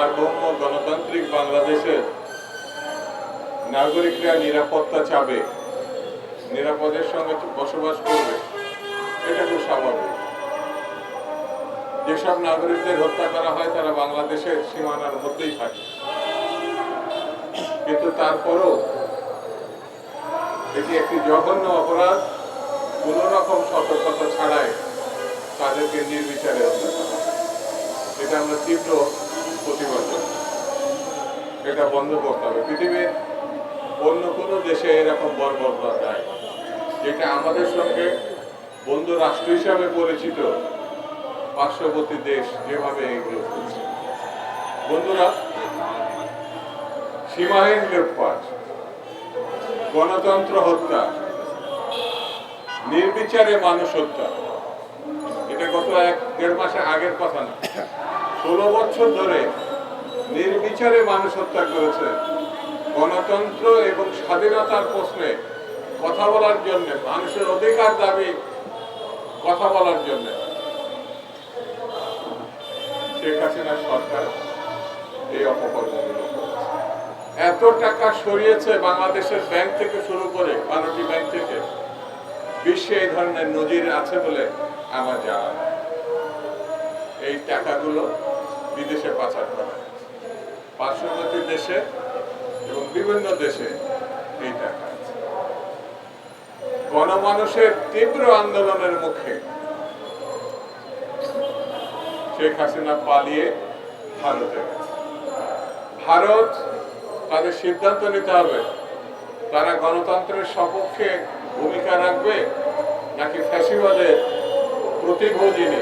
সার্বভৌম গণতান্ত্রিক বাংলাদেশের নাগরিকরা নিরাপত্তা চাবে, নিরাপদের সঙ্গে বসবাস করবে এটা খুব স্বাভাবিক যেসব নাগরিকদের হত্যা করা হয়, তারা বাংলাদেশের সীমানার মধ্যেই থাকে কিন্তু তারপরও এটি একটি জঘন্য অপরাধ, কোন রকম সতর্কতা ছাড়াই তাদেরকে নির্বিচারে হত্যা করা। এটা আমরা তীব্র প্রতিবাদ। এটা বন্ধ করতে হবে। পৃথিবীর অন্য কোনো দেশে এরকম বর্বরতা নাই। যেটা আমাদের সঙ্গে বন্ধু রাষ্ট্র হিসাবে পরিচিত পার্শ্ববর্তী দেশ যেভাবে এগুলো করছে। বন্ধুরা, সীমাহীন লুটপাট, গণতন্ত্র হত্যা, নির্বিচারে মানুষ হত্যা, এটা গত এক দেড় মাসে আগের কথা না। ষোলো বছর ধরে নির্বিচারে মানুষ হত্যা করেছে। গণতন্ত্র এবং স্বাধীনতার প্রশ্নে কথা বলার জন্য, মানুষের অধিকার দাবি কথা বলার জন্য। সরকার এই অপকর্মগুলো। এত টাকা সরিয়েছে বাংলাদেশের ব্যাংক থেকে শুরু করে বারোটি ব্যাংক থেকে। বিশ্বে এই ধরনের নজির আছে বলে আমার জানা এই টাকাগুলো বিদেশে পাচার করা। পার্শ্ববর্তী দেশে এবং বিভিন্ন দেশে এই টাকা গণমানুষের তীব্র আন্দোলনের মুখে শেখ হাসিনা পালিয়ে ভারতে ভারত তাদের সিদ্ধান্ত নিতে হবে, তারা গণতন্ত্রের সপক্ষে ভূমিকা রাখবে নাকি ফ্যাসিবাদের প্রতিভ যিনি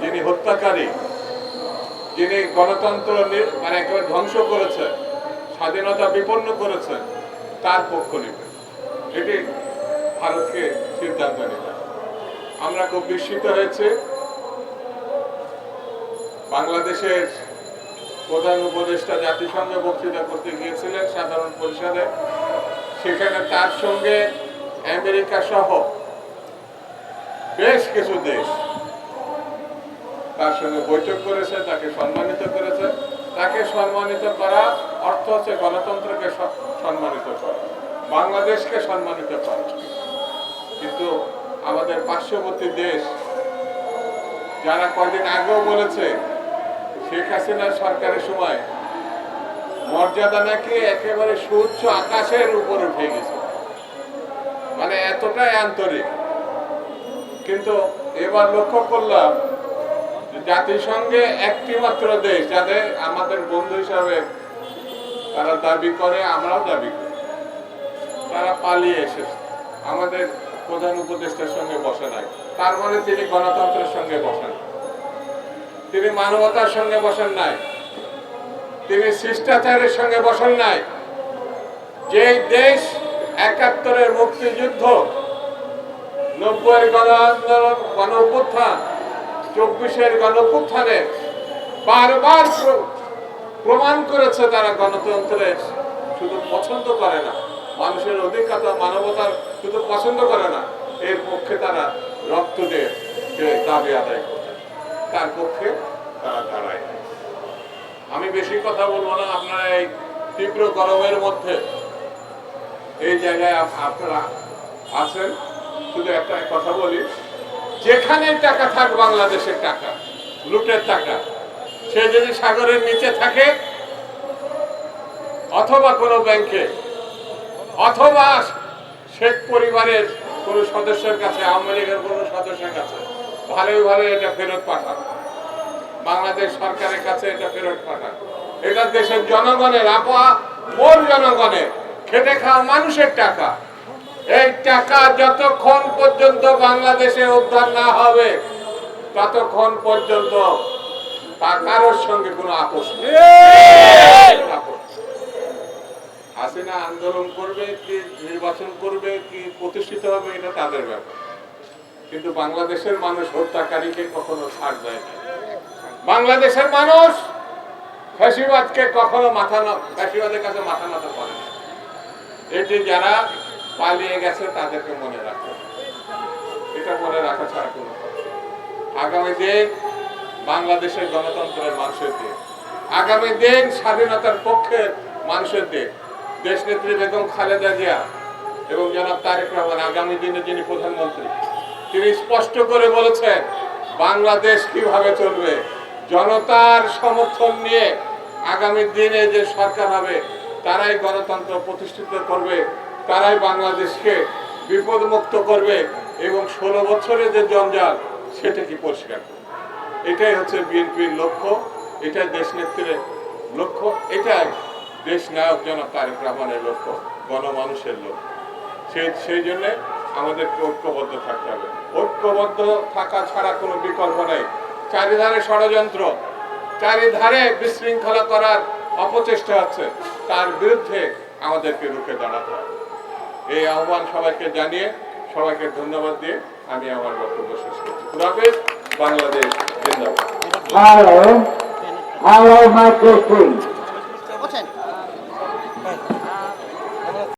যিনি হত্যাকারী যিনি গণতন্ত্র মানে একেবারে ধ্বংস করেছে, স্বাধীনতা বিপন্ন করেছে, তার পক্ষ নেবে এটি ভারতকে সিদ্ধান্ত নিতে। হবে। আমরা খুব বিস্মিত হয়েছে। বাংলাদেশের প্রধান উপদেষ্টা জাতিসংঘে বক্তৃতা করতে গিয়েছিলেন সাধারণ পরিষদে। সেখানে তার সঙ্গে আমেরিকা সহ বেশ কিছু দেশ তার সঙ্গে বৈঠক করেছে, তাকে সম্মানিত করেছে। তাকে সম্মানিত করা অর্থ হচ্ছে গণতন্ত্রকে সম্মানিত করা, বাংলাদেশকে সম্মানিত করা। কিন্তু আমাদের পার্শ্ববর্তী দেশ, যারা কয়দিন আগেও বলেছে, শেখ হাসিনার সরকারের সময় মর্যাদা নাকি একেবারে সূর্য আকাশের উপর উঠে গেছে। মানে এতটাই আন্তরিক। কিন্তু এবার লক্ষ্য করলাম জাতিসংঘে একটি মাত্র দেশ যাদের আমাদের বন্ধু হিসাবে তারা দাবি করে, আমরাও দাবি করি। তারা পালিয়ে এসেছে। আমাদের প্রধান উপদেষ্টার সঙ্গে বসে নাই। তার মানে তিনি গণতন্ত্রের সঙ্গে বসেন তিনি মানবতার সঙ্গে বসেন নাই। তিনি শিষ্টাচারের সঙ্গে বসেন নাই। যে দেশ একাত্তরের মুক্তিযুদ্ধ, নব্বইয়ের গণ আন্দোলন গণ চব্বিশের গণ অভ্যুত্থানে বারবার প্রমাণ করেছে তারা গণতন্ত্রের শুধু পছন্দ করে না। মানুষের অধিকার মানবতার শুধু পছন্দ করে না, এর পক্ষে তারা রক্ত দিয়ে দাবি আদায় করে তার পক্ষে? তারা দাঁড়ায় আমি বেশি কথা বলব না, আপনারা এই তীব্র গরমের মধ্যে এই জায়গায় আপ- আপনারা আছেন। শুধু একটা কথা বলি যেখানে টাকা থাক বাংলাদেশের টাকা, লুটের টাকা, সে যদি সাগরের নিচে থাকে, অথবা কোনো ব্যাংকে, অথবা শেখ পরিবারের কোনো সদস্যের কাছে, আওয়ামী লীগের কোনো সদস্যের কাছে, ভালোই ভালো এটা ফেরত পাঠান। বাংলাদেশ সরকারের কাছে এটা ফেরত পাঠান। এটা দেশের জনগণের আপা মোর জনগণের, খেটে খাওয়া মানুষের টাকা। এই টাকা যতক্ষণ পর্যন্ত বাংলাদেশে উদ্ধার না হবে ততক্ষণ পর্যন্ত তা কারোর সঙ্গে কোনো আপোষ। হাসিনা আন্দোলন করবে কি নির্বাচন করবে কি প্রতিষ্ঠিত হবে এটা তাদের ব্যাপার। কিন্তু বাংলাদেশের মানুষ হত্যাকারীকে কখনো ছাড় দেয় না। বাংলাদেশের মানুষ ফ্যাসিবাদকে কখনো মাথা ফ্যাসিবাদের কাছে মাথা নত করে না। এটি যারা পালিয়ে গেছে, তাদেরকে মনে রাখতে এটা মনে রাখা ছাড়া কোনো আগামী দিন বাংলাদেশের গণতন্ত্রের মানুষের দিন। আগামী দিন স্বাধীনতার পক্ষের মানুষের দেশ দেশ নেত্রী বেগম খালেদা জিয়া এবং জনাব তারেক রহমান আগামী দিনে যিনি প্রধানমন্ত্রী, তিনি স্পষ্ট করে বলেছেন, বাংলাদেশ কীভাবে চলবে? জনতার সমর্থন নিয়ে আগামী দিনে যে সরকার হবে, তারাই গণতন্ত্র প্রতিষ্ঠিত করবে। তারাই বাংলাদেশকে বিপদমুক্ত করবে এবং ষোলো বছরের যে জঞ্জাল সেটাকে পরিষ্কার? এটাই হচ্ছে বিএনপির লক্ষ্য, এটাই দেশ নেত্রীর লক্ষ্য, এটাই দেশ নায়ক জনাব তারেক রহমানের লক্ষ্য, গণমানুষের লক্ষ্য। সেই সেই জন্যে আমাদেরকে ঐক্যবদ্ধ থাকতে হবে। ঐক্যবদ্ধ থাকা ছাড়া কোনো বিকল্প নেই। চারিধারে ষড়যন্ত্র, চারিধারে বিশৃঙ্খলা করার অপচেষ্টা হচ্ছে। তার বিরুদ্ধে আমাদেরকে রুখে দাঁড়াতে হবে। এই আহ্বান সবাইকে জানিয়ে সবাইকে ধন্যবাদ দিয়ে আমি আমার বক্তব্য শেষ করছি। খুদাফেজ বাংলাদেশ জিন্দাবাদ।